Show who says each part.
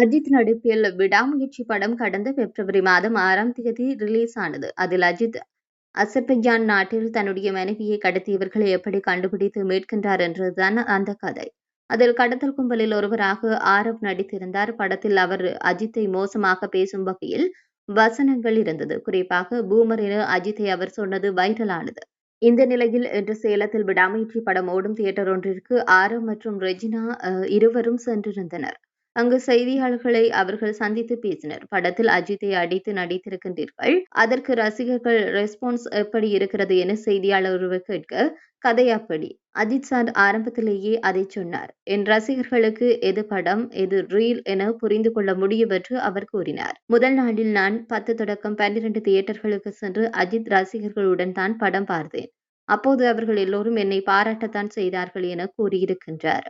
Speaker 1: அஜித் நடிப்பில் விடாமுயற்சி படம் கடந்த பிப்ரவரி மாதம் ஆறாம் தேதி ரிலீஸ் ஆனது. அதில் அஜித் அசர்பைஜான் நாட்டில் தன்னுடைய மனைவியை கடத்தியவர்களை எப்படி கண்டுபிடித்து மீட்கின்றார் என்றுதான் அந்த கதை. அதில் கடத்தல் கும்பலில் ஒருவராக ஆரவ் நடித்திருந்தார். படத்தில் அவர் அஜித்தை மோசமாக பேசும் வகையில் வசனங்கள் இருந்தது. குறிப்பாக பூமர் என அஜித்தை அவர் சொன்னது வைரலானது. இந்த நிலையில் இன்று சேலத்தில் விடாமுயற்சி படம் ஓடும் தியேட்டர் ஒன்றிற்கு ஆரவ் மற்றும் ரெஜினா இருவரும் சென்றிருந்தனர். அங்கு செய்தியாளர்களை அவர்கள் சந்தித்து பேசினர். படத்தில் அஜித்தை அடித்து நடித்திருக்கின்றீர்கள். அதற்கு ரசிகர்கள் ரெஸ்பான்ஸ் எப்படி இருக்கிறது என செய்தியாளர் ஒருவர் கேட்க கதை அப்படி. அஜித் சார் ஆரம்பத்திலேயே அதை சொன்னார். என் ரசிகர்களுக்கு எது படம் எது ரீல் என புரிந்து கொள்ள முடியும் என்று அவர் கூறினார். முதல் நாளில் நான் பத்து தொடக்கம் பன்னிரண்டு தியேட்டர்களுக்கு சென்று அஜித் ரசிகர்களுடன் தான் படம் பார்த்தேன். அப்போது அவர்கள் எல்லோரும் என்னை பாராட்டத்தான் செய்தார்கள் என கூறியிருக்கின்றார்.